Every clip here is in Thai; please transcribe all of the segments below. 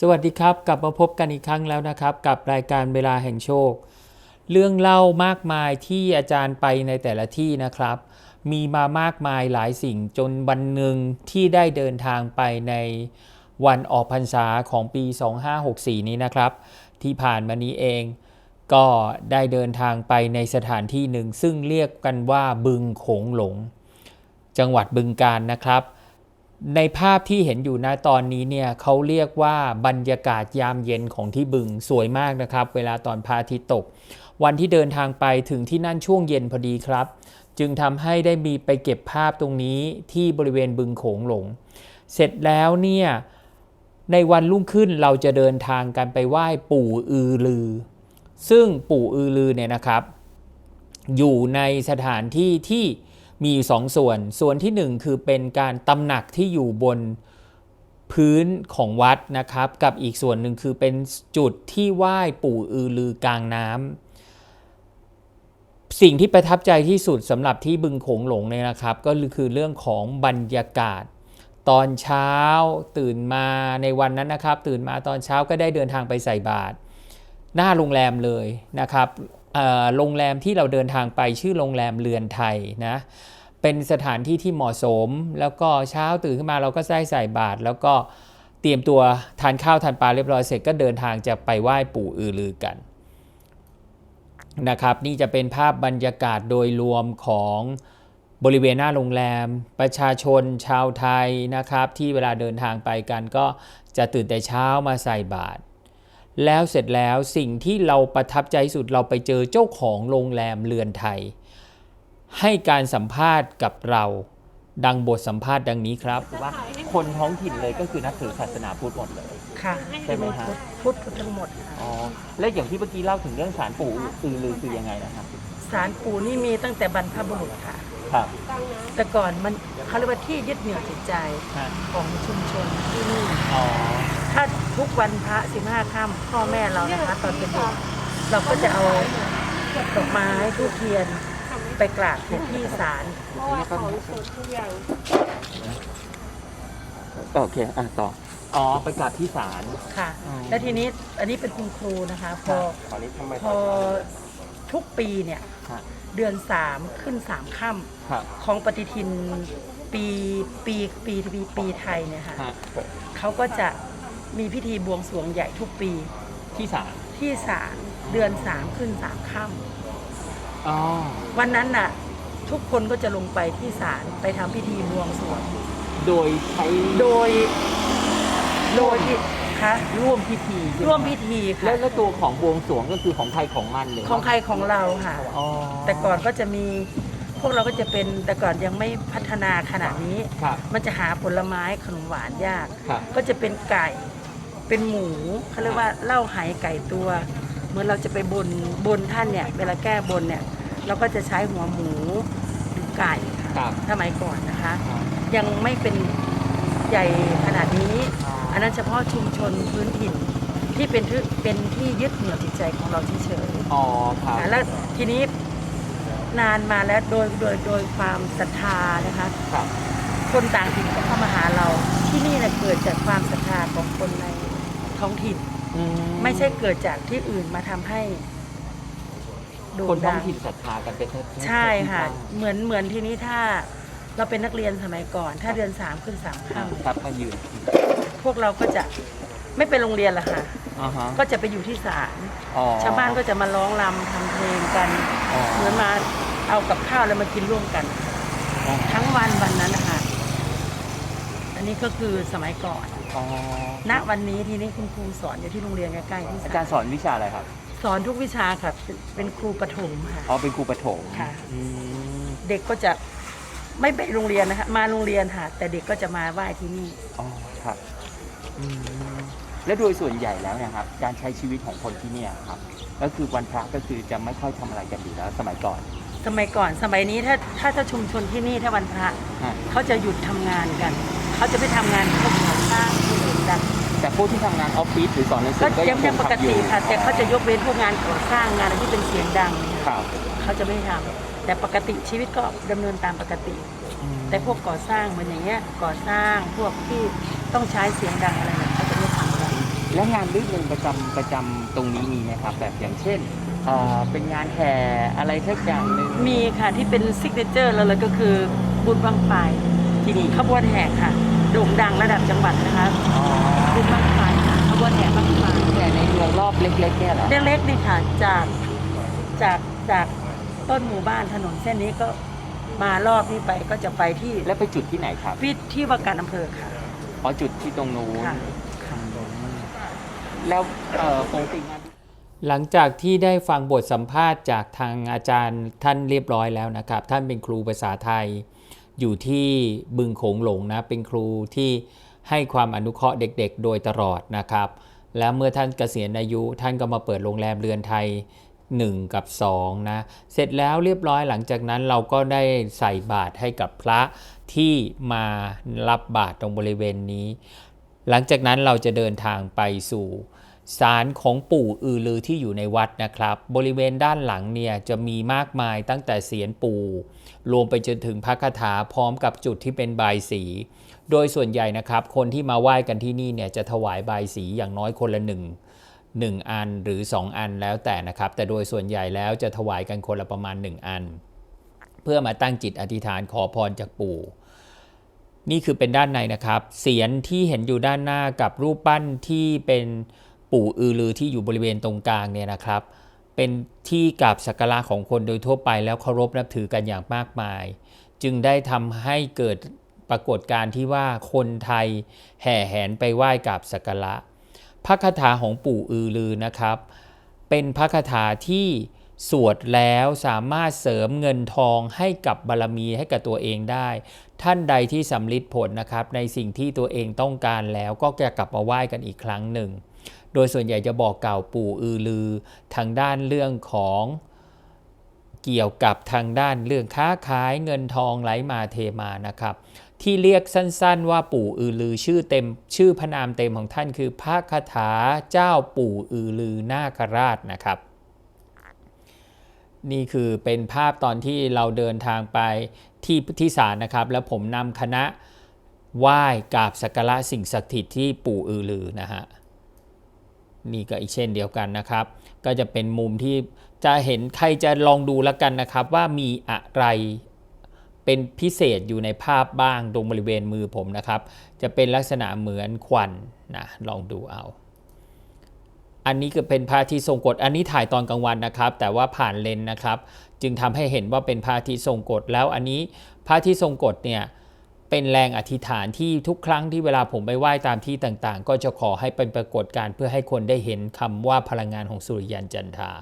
สวัสดีครับ กลับมาพบกันอีกครั้งแล้วนะครับ กับรายการเวลาแห่งโชค เรื่องเล่ามากมายที่อาจารย์ไปในแต่ละที่นะครับ มีมามากมายหลายสิ่งจนวันหนึ่งที่ได้เดินทางไปในวันออกพรรษาของปี 2564 นี้นะครับ ที่ผ่านมานี้เอง ก็ได้เดินทางไปในสถานที่หนึ่ง ซึ่งเรียกกันว่าบึงโขงหลง จังหวัดบึงกาฬนะครับ ในภาพที่เห็นอยู่ณตอนนี้เนี่ยเขาเรียกว่าบรรยากาศยามเย็นของที่บึงสวยมากนะครับ เวลาตอนพระอาทิตย์ตก วันที่เดินทางไปถึงที่นั่นช่วงเย็นพอดีครับ จึงทำให้ได้มีไปเก็บภาพตรงนี้ที่บริเวณบึงโขงหลง เสร็จแล้วเนี่ยในวันรุ่งขึ้นเราจะเดินทางกันไปไหว้ปู่อือลือ ซึ่งปู่อือลือเนี่ยนะครับ อยู่ในสถานที่ที่ มีอยู่สองส่วน ส่วนที่หนึ่งคือเป็นการตำหนักที่อยู่บนพื้นของวัดนะครับ กับอีกส่วนหนึ่งคือเป็นจุดที่ไหว้ปู่อือลือกลางน้ำสิ่งที่ประทับใจที่สุดสำหรับที่บึงโขงหลงเนี่ยนะครับ ก็คือเรื่องของบรรยากาศ ตอนเช้าตื่นมาในวันนั้นนะครับ ตื่นมาตอนเช้าก็ได้เดินทางไปใส่บาตรหน้าโรงแรมเลยนะครับ โรงแรมที่เราเดินทางไปชื่อโรงแรมเรือนไทยนะเป็นสถานที่ที่เหมาะสม แล้วก็เช้าตื่นขึ้นมาเราก็ได้ใส่บาตรแล้วก็เตรียมตัวทานข้าวทานปลาเรียบร้อยเสร็จก็เดินทางจะไปไหว้ปู่อือลือกันนะครับนี่จะเป็นภาพบรรยากาศโดยรวมของบริเวณหน้าโรงแรม ประชาชนชาวไทยนะครับ ที่เวลาเดินทางไปกันก็จะตื่นแต่เช้ามาใส่บาตร แล้วเสร็จแล้วสิ่งที่เราประทับใจที่สุดเราไปเจอเจ้าของโรงแรมเรือนไทย ให้การสัมภาษณ์กับเราดังบทสัมภาษณ์ดังนี้ครับ ว่าคนท้องถิ่นเลยก็คือนับถือศาสนาพุทธหมดเลย ค่ะใช่ไหมฮะพุทธพุทธทั้งหมดค่ะอ๋อ และอย่างที่เมื่อกี้เล่าถึงเรื่องสารปู่อือลือคือยังไงนะครับ สารปู่นี่มีตั้งแต่บรรพบุรุษค่ะ ครับ แต่ก่อนมันเขาเรียกว่าที่ยึดเหนี่ยวจิตใจฮะ ของชุมชนที่นี่ อ๋อ ถ้าทุกวันพระสิบห้าค่ำพ่อแม่เรานะคะตอนเป็นเด็กเราก็จะเอาดอกไม้ทูบเทียนไปกราบที่ศาลโอเคอะต่ออ๋อไปกราบที่ศาลค่ะอืมและทีนี้อันนี้เป็นคุณครูนะคะ พอตอนนี้ทำไมพอทุกปีเนี่ยฮะเดือนสามขึ้นสามค่ำครับของปฏิทินปีปีปีปีปีไทยเนี่ยค่ะฮะเขาก็จะ มีพิธีบวงสรวงใหญ่ทุกปี ที่ศาลที่ศาลเดือนสามขึ้นสามค่อ๋อำวันนั้นน่ะ ทุกคนก็จะลงไปที่ศาลไปทำพิธีบวงสรวง โดยใช้โดย โดยที่คะร่วมพิธีใช่ไหร่วมพิธีแล้ค่ะวแล้วตัวของบวงสรวงก็คือของใครของมันเลยของใครของเราค่ะ อ๋อแต่ก่อนก็จะมีพวกเราก็จะเป็นแต่ก่อนยังไม่พัฒนาขนาดนี้ ครับ มันจะหาผลไม้ขนมหวานยาก ครับ ก็จะเป็นไก่ เป็นหมูเขาเรียกว่าเหล้าไหไก่ตัว เหมื่อนเราจะไปบนบนท่านเนี่ยเวลาแก้บนเนี่ยเราก็จะใช้หัวหมูหรือไก่ค่ะครับสมัยก่อนนะคะอ๋อยังไม่เป็นใหญ่ขนาดนี้อ๋ออัอันนั้นเฉพาะชุมชนพื้นถิ่นที่เป็นที่เป็นที่ยึดเหนี่ยวจิตใจของเราเฉยอ๋อครับๆแล้วทีนี้นานมาแล้วโดยโดยโดยความศรัทธานะคะครับคนต่างถิ่นก็เข้ามาหาเราที่นี่เนี่ยเกิดจากความศรัทธาของคนใน ท้องถิ่น อืไม่ใช่เกิดจากที่อื่นมาทำให้โด่คงนท้อดังงถิ่นศรัทธากันเป็นใช่ค่ะ เหมือนเหมือนที่นี้ถ้าเราเป็นนักเรียนสมัยก่อน ถ้าเดือนสามขึ้นสามค่ครับมายืนำพวกเราก็จะไม่ไปโรงเรียนละค่ะ อ่าฮะก็จะไปอยู่ที่ศาลอ๋อชาวบ้านก็จะมาร้องรำทำเพลงกัน อ๋อเหมือนมาเอากับข้าวแล้วมากินร่วมกันอ๋อทั้งวันวันนั้นนะคะอั นนี้ก็คือสมัยก่อน อ๋อณวันนี้ทีนี้คุณครูสอนอยู่ที่โรงเรียนใกล้ๆที่อาศาจารลย์สอนวิชาอะไรครับสอนทุกวิชาค่ะเป็นเป็นครูประถมค่ะ อ๋อเป็นครูปฐมค่ะ อืมเด็กก็จะไม่ไปโรงเรียนนะคะมาโรงเรียนค่ะ แต่เด็กก็จะมาไหว้ที่นี่ อ๋อครับอืมและโดยส่วนใหญ่แล้วเนะครับ การใช้ชีวิตของคนที่เนี่ยครับ ก็คือวันพระก็คือจะไม่ค่อยทำอะไรกันอยู่แล้วสมัยก่อนสมัยก่อนสมัยนี้ถ้าถ้าถ้าชุมชนที่นี่ถ้าวันพระ ฮะเขาจะหยุดทำงานกัน เขาจะไปทำงานพวกก่อสร้างพวกอื่นกันแต่พวกที่ทำงานออฟฟิศหรือสอนหนังสืก็อก็ยัยังงคยังงปกทำอยู่ติค่ะ แต่เขาจะยกเว้นพวกงานก่อสร้างงานอะไรที่เป็นเสียงดังเนี่ยครับเขาจะไม่ทำแต่ปกติชีวิตก็ดำเนินตามปกติอืมแต่พวกก่อสร้างเหมือนอย่างเงี้ยก่อสร้างพวกที่ต้องใช้เสียงดังอะไรเนี่ยเขาจะไม่ทำกัน และงานรื่นเริงประจำประจำตรงนี้มีไหมครับ แบบอย่างเช่นเอ่อเป็นงานแห่อะไรสักอย่างหนึ่งมีค่ะที่เป็นซิกเนเจอร์แล้วเลยก็คือบุญบังไฟ ที่นี่ขบวนแห่ค่ะโด่งดังระดับจังหวัดนะคะอ๋อบุญบังไฟค่ะขบวนแห่บังไฟแห่ในเมืองรอบเล็กๆเนี่ยเหรอเล็กๆนี่ค่ะจากจากจากต้นหมู่บ้านถนนเส้นนี้ก็มารอบนี้ไปก็จะไปที่แล้วไปจุดที่ไหนครับพิที่ว่าการอำเภอค่ะอ๋อจุดที่ตรงนู้นค่ะแล้วเอ่อปกติงานหลังจากที่ได้ฟังบทสัมภาษณ์จากทางอาจารย์ท่านเรียบร้อยแล้วนะครับ ท่านเป็นครูภาษาไทย อยู่ที่บึงโขงหลงนะเป็นครูที่ให้ความอนุเคราะห์เด็กๆ โดยตลอดนะครับ แล้วเมื่อท่านเกษียณอายุท่านก็มาเปิดโรงแรมเรือนไทย 1 กับ2นะเสร็จแล้วเรียบร้อยหลังจากนั้นเราก็ได้ใส่บาตรให้กับพระที่มารับบาตรตรงบริเวณนี้ หลังจากนั้นเราจะเดินทางไปสู่ศาลของปู่อือลือที่อยู่ในวัดนะครับ บริเวณด้านหลังเนี่ยจะมีมากมายตั้งแต่เสียนปู่ รวมไปจนถึงพระคาถาพร้อมกับจุดที่เป็นบายสี โดยส่วนใหญ่นะครับ คนที่มาไหว้กันที่นี่เนี่ยจะถวายบายสีอย่างน้อยคนละหนึ่งหนึ่งอันหรือ 2 อันแล้วแต่นะครับ แต่โดยส่วนใหญ่แล้วจะถวายกันคนละประมาณ 1 อัน เพื่อมาตั้งจิตอธิษฐานขอพรจากปู่นี่คือเป็นด้านในนะครับ เสียนที่เห็นอยู่ด้านหน้ากับรูปปั้นที่เป็นปู่อือลือที่อยู่บริเวณตรงกลางเนี่ยนะครับ เป็นที่กราบสักการะของคนโดยทั่วไปแล้วเคารพนับถือกันอย่างมากมาย จึงได้ทำให้เกิดปรากฏการณ์ที่ว่าคนไทยแห่แหนไปไหว้กราบสักการะ พระคาถาของปู่อือลือนะครับ เป็นพระคาถาที่สวดแล้วสามารถเสริมเงินทองให้กับบารมีให้กับตัวเองได้ ท่านใดที่สำลิดผลนะครับในสิ่งที่ตัวเองต้องการแล้วก็จะกลับมาไหว้กันอีกครั้งหนึ่ง โดยส่วนใหญ่จะบอกกล่าวปู่อือลือ ทางด้านเรื่องของเกี่ยวกับทางด้านเรื่องค้าขายเงินทองไหลมาเทมานะครับ ที่เรียกสั้นๆ ว่าปู่อือลือชื่อเต็มชื่อพระนามเต็มของท่านคือพระคาถาเจ้าปู่อือลือนาคราชนะครับนี่คือเป็นภาพตอนที่เราเดินทางไปที่ที่ศาลนะครับ แล้วผมนำคณะไหว้กราบสักการะสิ่งศักดิ์สิทธิ์ที่ปู่อือลือนะฮะ นี่ก็อีกเช่นเดียวกันนะครับ ก็จะเป็นมุมที่จะเห็นใครจะลองดูแล้วกันนะครับ ว่ามีอะไรเป็นพิเศษอยู่ในภาพบ้างตรงบริเวณมือผมนะครับ จะเป็นลักษณะเหมือนควันนะลองดูเอา อันนี้ก็เป็นพระอาทิตย์ทรงกฎอันนี้ถ่ายตอนกลางวันนะครับ แต่ว่าผ่านเลนส์นะครับ จึงทำให้เห็นว่าเป็นพระอาทิตย์ทรงกฎแล้วอันนี้พระอาทิตย์ทรงกฎเนี่ย เป็นแรงอธิษฐานที่ทุกครั้งที่เวลาผมไปไหว้ตามที่ต่างๆ ก็จะขอให้เป็นปรากฏการ์เพื่อให้คนได้เห็นคำว่าพลังงานของสุริยันจันทรา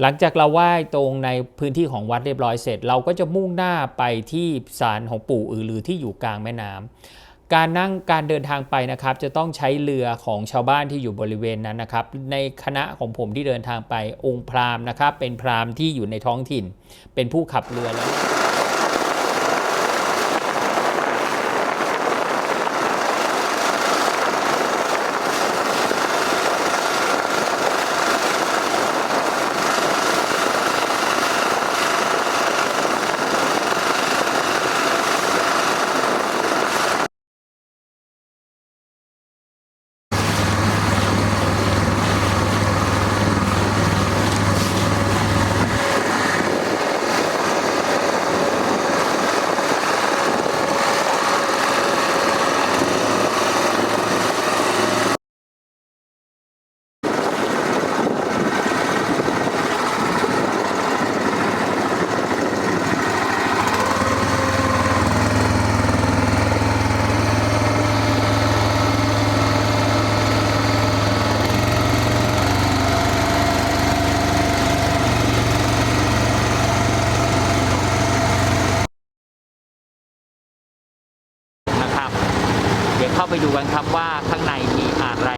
หลังจากเราไหว้ตรงในพื้นที่ของวัดเรียบร้อยเสร็จ เราก็จะมุ่งหน้าไปที่ศาลของปู่อือลือที่อยู่กลางแม่น้ำการนั่งการเดินทางไปนะครับ จะต้องใช้เรือของชาวบ้านที่อยู่บริเวณนั้นนะครับ ในคณะของผมที่เดินทางไปองค์พราหมณ์นะครับ เป็นพราหมณ์ที่อยู่ในท้องถิ่น เป็นผู้ขับเรือแล้ว นะครับ เดี๋ยวเข้าไปดูกันครับว่าข้าง ในมีอะไร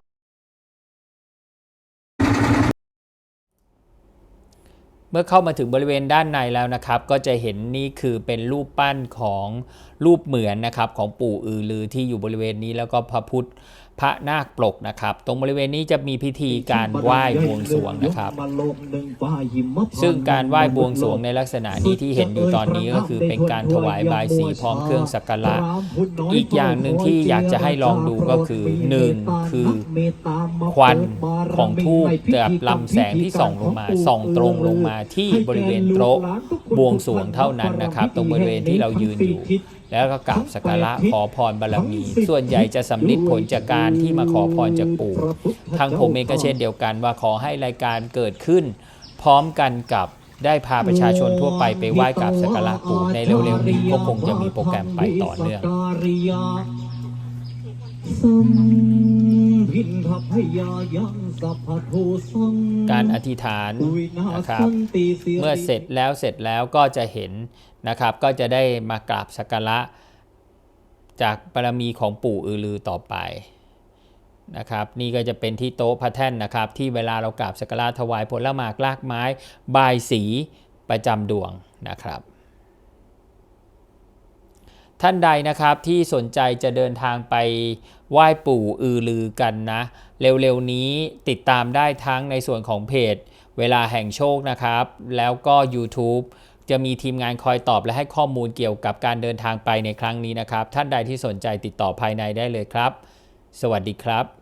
เมื่อเข้ามาถึงบริเวณด้านในแล้วนะครับ ก็จะเห็นนี่คือเป็นรูปปั้นของรูปเหมือนนะครับของปู่อือลือที่อยู่บริเวณนี้แล้วก็พระพุทธ พระนาคปลกนะครับ ตรงบริเวณนี้จะมีพิธีการไหว้บวงสรวงนะครับ ซึ่งการไหว้บวงสรวงในลักษณะนี้ที่เห็นอยู่ตอนนี้ก็คือเป็นการถวายบายสีพร้อมเครื่องสักการะอีกอย่างหนึ่งที่อยากจะให้ลองดูก็คือหนึ่งคือควันของทูบแบบลำแสงที่ส่องลงมาส่องตรงลงมาที่บริเวณโต๊ะบวงสรวงเท่านั้นนะครับ ตรงบริเวณที่เรายืนอยู่ แล้วก็กราบสักการะขอพรบารมี ส่วนใหญ่จะสำลิดผลจากการที่มาขอพรจากปู่ทางผมเองก็เช่นเดียวกันว่าขอให้รายการเกิดขึ้น พร้อมกันกับได้พาประชาชนทั่วไปไปไหว้กราบสักการะปู่ในเร็วๆนี้ก็คงจะมีโปรแกรมไปต่อเนื่อง การอธิษฐานนะครับเมื่อเสร็จแล้วเสร็จแล้วก็จะเห็นนะครับ ก็จะได้มากราบสักการะจากบารมีของปู่อือลือต่อไปนะครับนี่ก็จะเป็นที่โต๊ะพระแท่นนะครับที่เวลาเรากราบสักการะถวายผลหมากลากไม้บายสีประจำดวงนะครับ ท่านใดนะครับที่สนใจจะเดินทางไปไหว้ปู่อือลือกันนะ เร็วๆนี้ติดตามได้ทั้งในส่วนของเพจ เวลาแห่งโชคนะครับ แล้วก็ YouTube จะมีทีมงานคอยตอบและให้ข้อมูลเกี่ยวกับการเดินทางไปในครั้งนี้นะครับ ท่านใดที่สนใจติดต่อภายในได้เลยครับ สวัสดีครับ